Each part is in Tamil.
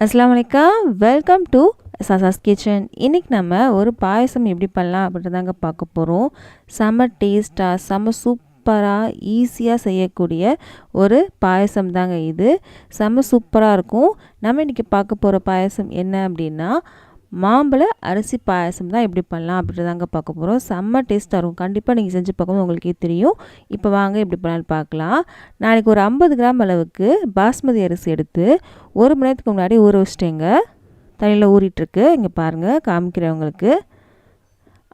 அஸ்லாம் வலைக்கம் வெல்கம் டு சசாஸ் கிச்சன் இன்றைக்கி நம்ம ஒரு பாயசம் எப்படி பண்ணலாம் அப்படின்றதாங்க பார்க்க போகிறோம் செம்ம டேஸ்ட்டாக செம்ம சூப்பராக ஈஸியாக செய்யக்கூடிய ஒரு பாயசம் தாங்க இது. செம்ம சூப்பராக இருக்கும். நம்ம இன்றைக்கி பார்க்க போகிற பாயசம் என்ன அப்படின்னா மாம்பழ அரிசி பாயசம் தான் எப்படி பண்ணலாம் அப்படின்றதாங்க பார்க்க போகிறோம் செம்ம டேஸ்ட்டாக இருக்கும் கண்டிப்பாக நீங்கள் செஞ்சு பார்க்கும்போது உங்களுக்கே தெரியும். இப்போ வாங்க எப்படி பண்ணலான்னு பார்க்கலாம். நாளைக்கு ஒரு ஐம்பது கிராம் அளவுக்கு பாஸ்மதி அரிசி எடுத்து ஒரு மணி நேரத்துக்கு முன்னாடி ஊற வச்சிட்டேங்க. தண்ணியில் ஊறிட்டுருக்கு. இங்கே பாருங்கள் காமிக்கிறவங்களுக்கு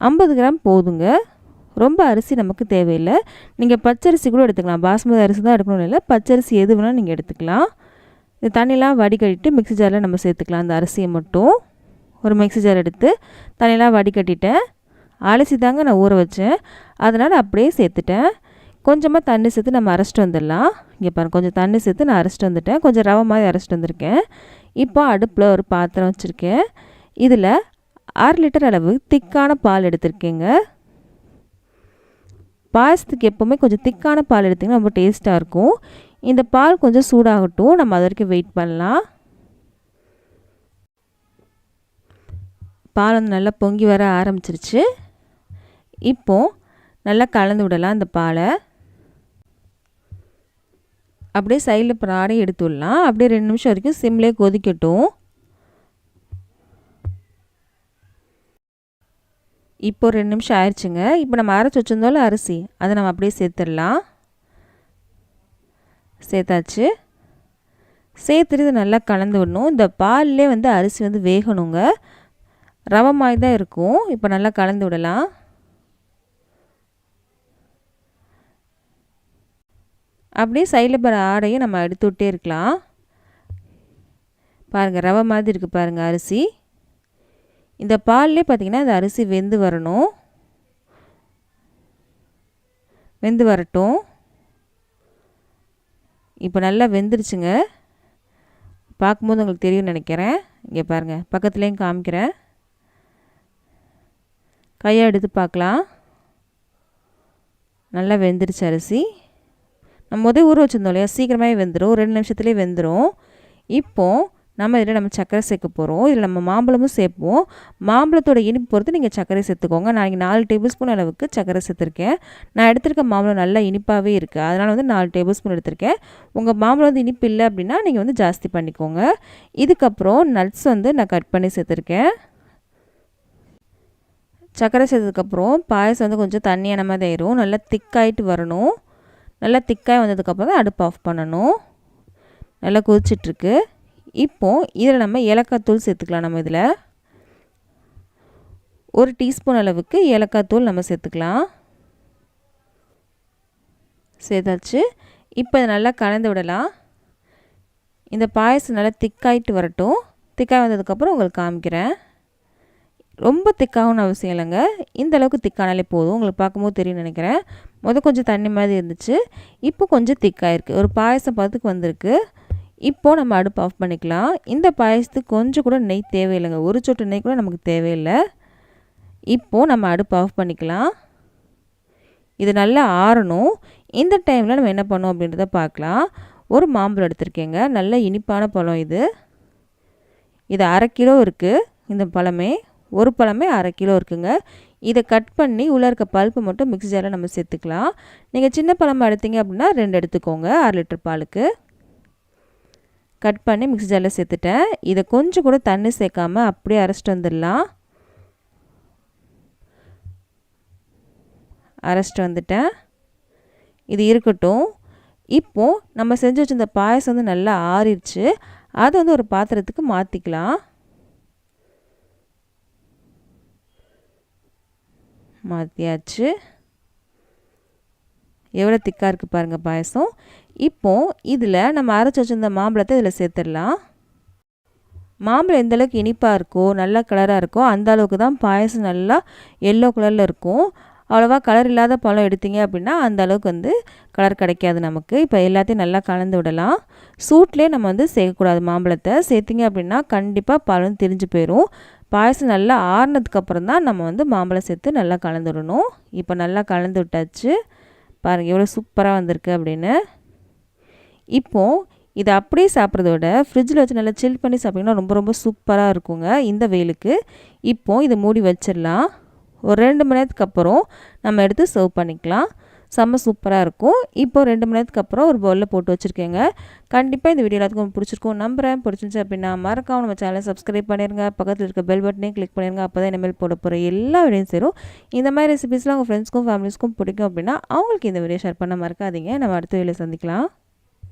ஐம்பது கிராம் போதுங்க. ரொம்ப அரிசி நமக்கு தேவையில்லை. நீங்கள் பச்சரிசி கூட எடுத்துக்கலாம். பாஸ்மதி அரிசி தான் எடுக்கணும் இல்லை. பச்சரிசி எது வேணால் நீங்கள் எடுத்துக்கலாம். இந்த தண்ணிலாம் வடிகட்டிட்டு மிக்சி ஜாரில் நம்ம சேர்த்துக்கலாம். அந்த அரிசியை மட்டும். ஒரு மிக்சி ஜார் எடுத்து தனியெல்லாம் வடிகட்டிட்டேன் அலசி தாங்க நான் ஊற வச்சேன். அதனால் அப்படியே சேர்த்துட்டேன். கொஞ்சமாக தண்ணி சேர்த்து நம்ம அரைச்சிட்டு வந்துடலாம். இங்கே பாருங்கள் கொஞ்சம் தண்ணி சேர்த்து நான் அரைச்சிட்டு வந்துட்டேன். கொஞ்சம் ரவை மாதிரி அரைச்சிட்டு வந்திருக்கேன். இப்போ அடுப்பில் ஒரு பாத்திரம் வச்சுருக்கேன். இதில் அரை லிட்டர் அளவு திக்கான பால் எடுத்திருக்கேங்க. பாயசத்துக்கு எப்போவுமே கொஞ்சம் திக்கான பால் எடுத்திங்கன்னா ரொம்ப டேஸ்ட்டாக இருக்கும். இந்த பால் கொஞ்சம் சூடாகட்டும். நம்ம அது வரைக்கும் வெயிட் பண்ணலாம். பால் வந்து நல்லா பொங்கி வர ஆரம்பிச்சிருச்சு. இப்போது நல்லா கலந்து விடலாம் இந்த பாலை. அப்படியே சைடில் பிராடி எடுத்து விடலாம். அப்படியே ரெண்டு நிமிஷம் வரைக்கும் சிம்லேயே கொதிக்கட்டும். இப்போ ரெண்டு நிமிஷம் ஆயிடுச்சுங்க இப்போ நம்ம அரைச்சி வச்சுருந்தோம்ல அரிசி அதை நம்ம அப்படியே சேர்த்துடலாம். சேர்த்தாச்சு. சேர்த்துட்டு நல்லா கலந்து விடணும். இந்த பால்லே வந்து அரிசி வந்து வேகணுங்க. ரவை மாதிரி தான் இருக்கும். இப்போ நல்லா கலந்து விடலாம். அப்படியே சைடில் போகிற ஆடையும் நம்ம எடுத்து விட்டே இருக்கலாம். பாருங்கள் ரவை மாதிரி இருக்குது பாருங்கள் அரிசி. இந்த பால்லே பார்த்திங்கன்னா இந்த அரிசி வெந்து வரணும். வெந்து வரட்டும். இப்போ நல்லா வெந்துருச்சுங்க. பார்க்கும்போது உங்களுக்கு தெரியும்னு நினைக்கிறேன். இங்கே பாருங்கள் பக்கத்துலேயும் காமிக்கிறேன். கையை எடுத்து பார்க்கலாம். நல்லா வெந்துருச்சு அரிசி. நம்ம முதல் ஊற வச்சுருந்தோம் இல்லையா? சீக்கிரமாகவே வெந்துடும் ரெண்டு நிமிஷத்துலேயே வெந்துடும் இப்போது நம்ம இதில் நம்ம சர்க்கரை சேர்க்க போகிறோம் இதில் நம்ம மாம்பழமும் சேர்ப்போம். மாம்பழத்தோட இனிப்பு பொறுத்து நீங்கள் சர்க்கரை சேர்த்துக்கோங்க. நான் இங்கே நாலு டேபிள் ஸ்பூன் அளவுக்கு சர்க்கரை சேர்த்துருக்கேன். நான் எடுத்திருக்க மாம்பழம் நல்லா இனிப்பாகவே இருக்குது அதனால் வந்து நாலு டேபிள் ஸ்பூன் எடுத்திருக்கேன். உங்கள் மாம்பழம் வந்து இனிப்பு இல்லை அப்படின்னா நீங்கள் வந்து ஜாஸ்தி பண்ணிக்கோங்க. இதுக்கப்புறம் நட்ஸ் வந்து நான் கட் பண்ணி சேர்த்துருக்கேன். சர்க்கரை சேர்த்ததுக்கப்புறம் பாயசம் வந்து கொஞ்சம் தண்ணியான மாதிரி ஆயிரும் நல்லா திக்காயிட்டு வரணும். நல்லா திக்காய் வந்ததுக்கப்புறம் தான் அடுப்பு ஆஃப் பண்ணணும். நல்லா கொதிச்சிட்ருக்கு. இப்போது இதில் நம்ம ஏலக்காய் தூள் சேர்த்துக்கலாம் நம்ம இதில். ஒரு டீஸ்பூன் அளவுக்கு ஏலக்காய் தூள் நம்ம சேர்த்துக்கலாம். சேர்த்தாச்சு. இப்போ இதை நல்லா கலந்து விடலாம். இந்த பாயசம் நல்லா திக்காயிட்டு வரட்டும். திக்காய் வந்ததுக்கப்புறம் உங்களுக்கு காமிக்கிறேன். ரொம்ப திக்காகணும்னு அவசியம் இல்லைங்க. இந்த அளவுக்கு திக்கானாலே போதும். உங்களுக்கு பார்க்கும்போது தெரியும் நினைக்கிறேன். மொதல் கொஞ்சம் தண்ணி மாதிரி இருந்துச்சு. இப்போ கொஞ்சம் திக்காயிருக்கு. ஒரு பாயசம் பதத்துக்கு வந்திருக்கு. இப்போது நம்ம அடுப்பு ஆஃப் பண்ணிக்கலாம். இந்த பாயசத்துக்கு கொஞ்சம் கூட நெய் தேவையில்லைங்க. ஒரு சொட்டு நெய் கூட நமக்கு தேவையில்லை. இப்போது நம்ம அடுப்பு ஆஃப் பண்ணிக்கலாம். இது நல்லா ஆறணும். இந்த டைமில் நம்ம என்ன பண்ணோம் அப்படின்றத பார்க்கலாம். ஒரு மாம்பழம் எடுத்திருக்கேங்க. நல்ல இனிப்பான பழம் இது. இது அரை கிலோ இருக்குது இந்த பழமே. ஒரு பழமே அரை கிலோ இருக்குங்க. இதை கட் பண்ணி உள்ளே இருக்க பல்ப்பு மட்டும் மிக்ஸி ஜாரில் நம்ம சேர்த்துக்கலாம். நீங்கள் சின்ன பழமாக எடுத்தீங்க அப்படின்னா ரெண்டு எடுத்துக்கோங்க அரை லிட்டர் பாலுக்கு. கட் பண்ணி மிக்ஸி ஜாரில் சேர்த்துட்டேன். இதை கொஞ்சம் கூட தண்ணி சேர்க்காமல் அப்படியே அரைச்சிட்டு வந்துடலாம். அரைச்சிட்டு வந்துட்டேன். இது இருக்கட்டும். இப்போது நம்ம செஞ்சு வச்சுருந்த பாயசம் வந்து நல்லா ஆறிடுச்சு. அதை வந்து ஒரு பாத்திரத்துக்கு மாற்றிக்கலாம் மாற்றியாச்சு எவ்வளோ திக்காக இருக்குது பாருங்கள் பாயசம். இப்போது இதில் நம்ம அரைச்சி வச்சுருந்த மாம்பழத்தை இதில் சேர்த்துடலாம். மாம்பழம் எந்த அளவுக்கு இனிப்பாக இருக்கோ நல்ல கலராக இருக்கோ அந்த அளவுக்கு தான் பாயசம் நல்லா எல்லோ கலரில் இருக்கும். அவ்வளோவா கலர் இல்லாத பழம் எடுத்தீங்க அப்படின்னா அந்த அளவுக்கு வந்து கலர் கிடைக்காது நமக்கு. இப்போ எல்லாத்தையும் நல்லா கலந்து விடலாம். சூட்லேயே நம்ம வந்து சேர்க்கக்கூடாது மாம்பழத்தை சேர்த்திங்க அப்படின்னா கண்டிப்பாக பழம் திரிஞ்சு போயிடும் பாயசம் நல்லா ஆறுனதுக்கப்புறம் தான் நம்ம வந்து மாம்பழம் சேர்த்து நல்லா கலந்து விடணும். இப்போ நல்லா கலந்து விட்டாச்சு. பாருங்கள் எவ்வளோ சூப்பராக வந்திருக்கு அப்படின்னு. இப்போது இதை அப்படியே சாப்பிட்றத விட ஃப்ரிட்ஜில் வச்சு நல்லா சில் பண்ணி சாப்பிட்டிங்கன்னா ரொம்ப ரொம்ப சூப்பராக இருக்குங்க இந்த வெயிலுக்கு. இப்போது இதை மூடி வச்சிடலாம். ஒரு ரெண்டு மணி நேரத்துக்கு அப்புறம் நம்ம எடுத்து சர்வ் பண்ணிக்கலாம். செம்ம சூப்பராக இருக்கும். இப்போ ரெண்டு மணி நேரத்துக்கு அப்புறம் ஒரு பவுலில் போட்டு வச்சுருக்கேங்க. கண்டிப்பாக இந்த வீடியோ எல்லாத்துக்கும் பிடிச்சிருக்கும். நம்புகிறேன் பிடிச்சிருந்துச்சு அப்படின்னா மறக்காம நம்ம சேனலை சப்ஸ்கிரைப் பண்ணிடுங்க பக்கத்தில் இருக்க பெல் பட்டனையும் கிளிக் பண்ணிடுங்க அப்போ தான் இனிமேல் போட போகிற எல்லா வீடியோயும் சேரும். இந்த மாதிரி ரெசிபிஸ்லாம் உங்கள் ஃப்ரெண்ட்ஸ்க்கும் ஃபேமிலிஸ்க்கும் பிடிக்கும் அப்படின்னா அவங்களுக்கு இந்த வீடியோ ஷேர் பண்ண மறக்காதீங்க. நம்ம அடுத்த வீடியோ சந்திக்கலாம்.